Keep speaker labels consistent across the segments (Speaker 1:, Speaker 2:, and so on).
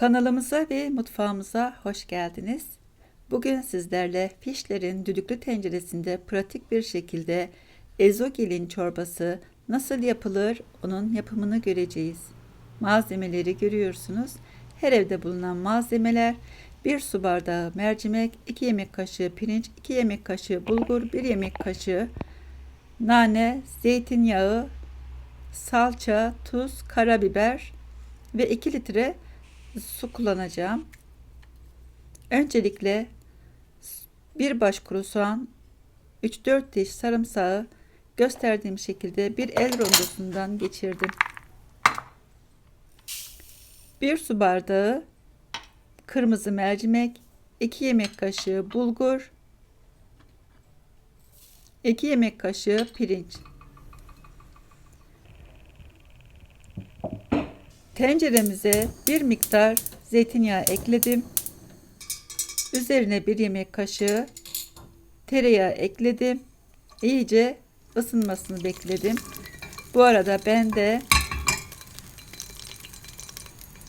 Speaker 1: Kanalımıza ve mutfağımıza hoş geldiniz. Bugün sizlerle fişlerin düdüklü tenceresinde pratik bir şekilde ezogelin çorbası nasıl yapılır onun yapımını göreceğiz. Malzemeleri görüyorsunuz. Her evde bulunan malzemeler 1 su bardağı mercimek, 2 yemek kaşığı pirinç, 2 yemek kaşığı bulgur, 1 yemek kaşığı nane, zeytinyağı, salça, tuz, karabiber ve 2 litre su kullanacağım. Öncelikle bir baş kuru soğan, 3-4 diş sarımsağı gösterdiğim şekilde bir el rondosundan geçirdim. Bir su bardağı kırmızı mercimek, 2 yemek kaşığı bulgur, 2 yemek kaşığı pirinç. Tenceremize bir miktar zeytinyağı ekledim. Üzerine bir yemek kaşığı tereyağı ekledim. İyice ısınmasını bekledim. Bu arada ben de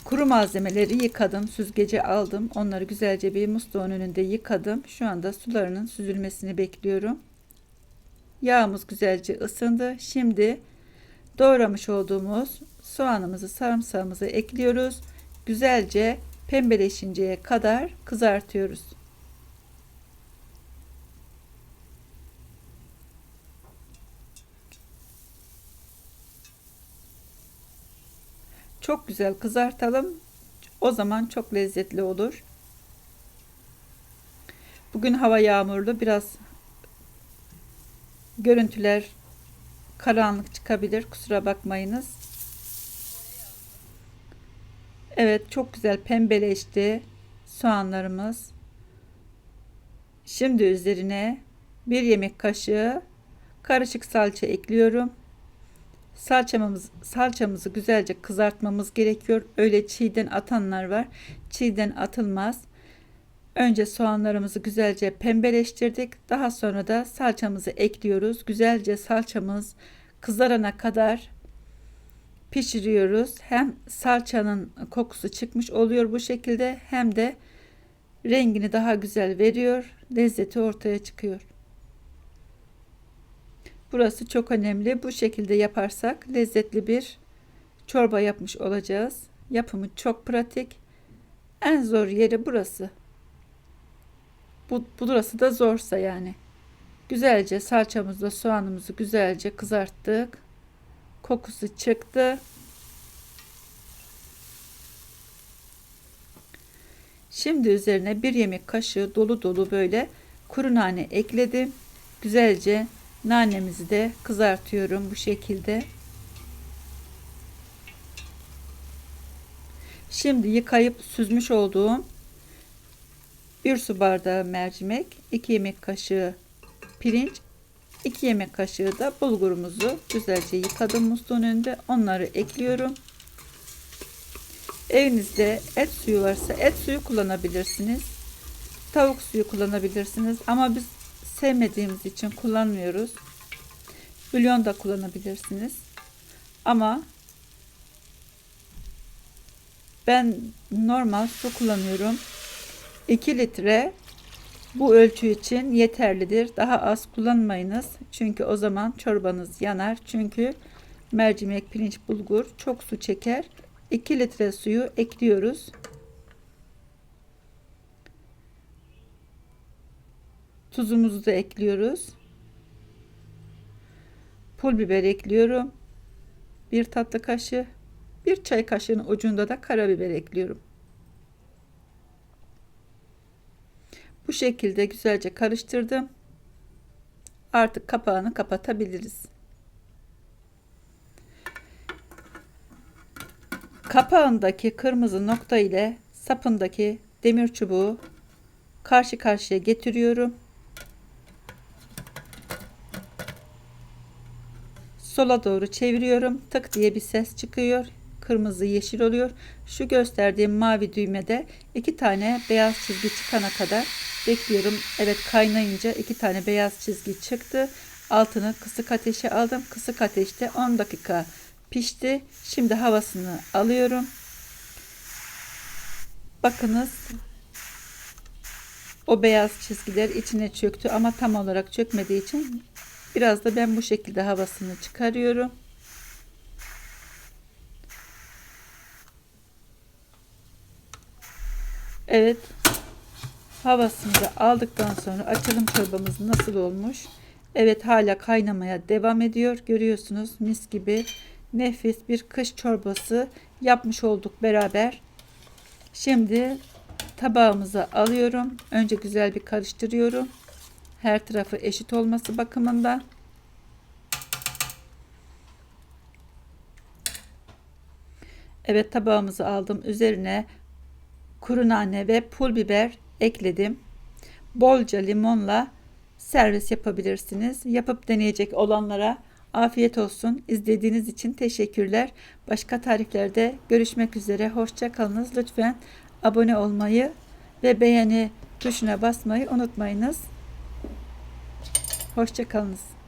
Speaker 1: kuru malzemeleri yıkadım. Süzgece aldım. Onları güzelce bir musluğun önünde yıkadım. Şu anda sularının süzülmesini bekliyorum. Yağımız güzelce ısındı. Şimdi doğramış olduğumuz soğanımızı, sarımsağımızı ekliyoruz. Güzelce pembeleşinceye kadar kızartıyoruz. Çok güzel kızartalım. O zaman çok lezzetli olur. Bugün hava yağmurlu. Biraz görüntüler karanlık çıkabilir. Kusura bakmayınız. Evet çok güzel pembeleşti soğanlarımız. Şimdi üzerine bir yemek kaşığı karışık salça ekliyorum. Salçamız, salçamızı güzelce kızartmamız gerekiyor. Öyle çiğden atanlar var. Çiğden atılmaz. Önce soğanlarımızı güzelce pembeleştirdik. Daha sonra da salçamızı ekliyoruz. Güzelce salçamız kızarana kadar pişiriyoruz. Hem salçanın kokusu çıkmış oluyor bu şekilde hem de rengini daha güzel veriyor. Lezzeti ortaya çıkıyor. Burası çok önemli. Bu şekilde yaparsak lezzetli bir çorba yapmış olacağız. Yapımı çok pratik. En zor yeri burası. Bu, burası da zorsa yani. Güzelce salçamızla soğanımızı güzelce kızarttık. Kokusu çıktı. Şimdi üzerine bir yemek kaşığı dolu dolu böyle kuru nane ekledim. Güzelce nanemizi de kızartıyorum bu şekilde. Şimdi yıkayıp süzmüş olduğum bir su bardağı mercimek, 2 yemek kaşığı pirinç, 2 yemek kaşığı da bulgurumuzu güzelce yıkadım musluğun önünde. Onları ekliyorum. Evinizde et suyu varsa et suyu kullanabilirsiniz. Tavuk suyu kullanabilirsiniz. Ama biz sevmediğimiz için kullanmıyoruz. Bulyon da kullanabilirsiniz. Ama ben normal su kullanıyorum. 2 litre bu ölçü için yeterlidir. Daha az kullanmayınız. Çünkü o zaman çorbanız yanar. Çünkü mercimek, pirinç, bulgur çok su çeker. 2 litre suyu ekliyoruz. Tuzumuzu da ekliyoruz. Pul biber ekliyorum. Bir tatlı kaşığı. Bir çay kaşığının ucunda da karabiber ekliyorum. Bu şekilde güzelce karıştırdım. Artık kapağını kapatabiliriz. Kapağındaki kırmızı nokta ile sapındaki demir çubuğu karşı karşıya getiriyorum. Sola doğru çeviriyorum. Tık diye bir ses çıkıyor. Kırmızı yeşil oluyor. Şu gösterdiğim mavi düğmede iki tane beyaz çizgi çıkana kadar bekliyorum. Evet kaynayınca iki tane beyaz çizgi çıktı. Altını kısık ateşe aldım. Kısık ateşte 10 dakika pişti. Şimdi havasını alıyorum. Bakınız o beyaz çizgiler içine çöktü ama tam olarak çökmediği için biraz da ben bu şekilde havasını çıkarıyorum. Evet. Havasını da aldıktan sonra açalım çorbamız nasıl olmuş. Evet hala kaynamaya devam ediyor. Görüyorsunuz mis gibi nefis bir kış çorbası yapmış olduk beraber. Şimdi tabağımıza alıyorum. Önce güzel bir karıştırıyorum. Her tarafı eşit olması bakımından. Evet tabağımızı aldım. Üzerine kuru nane ve pul biber ekledim. Bolca limonla servis yapabilirsiniz. Yapıp deneyecek olanlara afiyet olsun. İzlediğiniz için teşekkürler. Başka tariflerde görüşmek üzere. Hoşça kalınız. Lütfen abone olmayı ve beğeni tuşuna basmayı unutmayınız. Hoşça kalınız.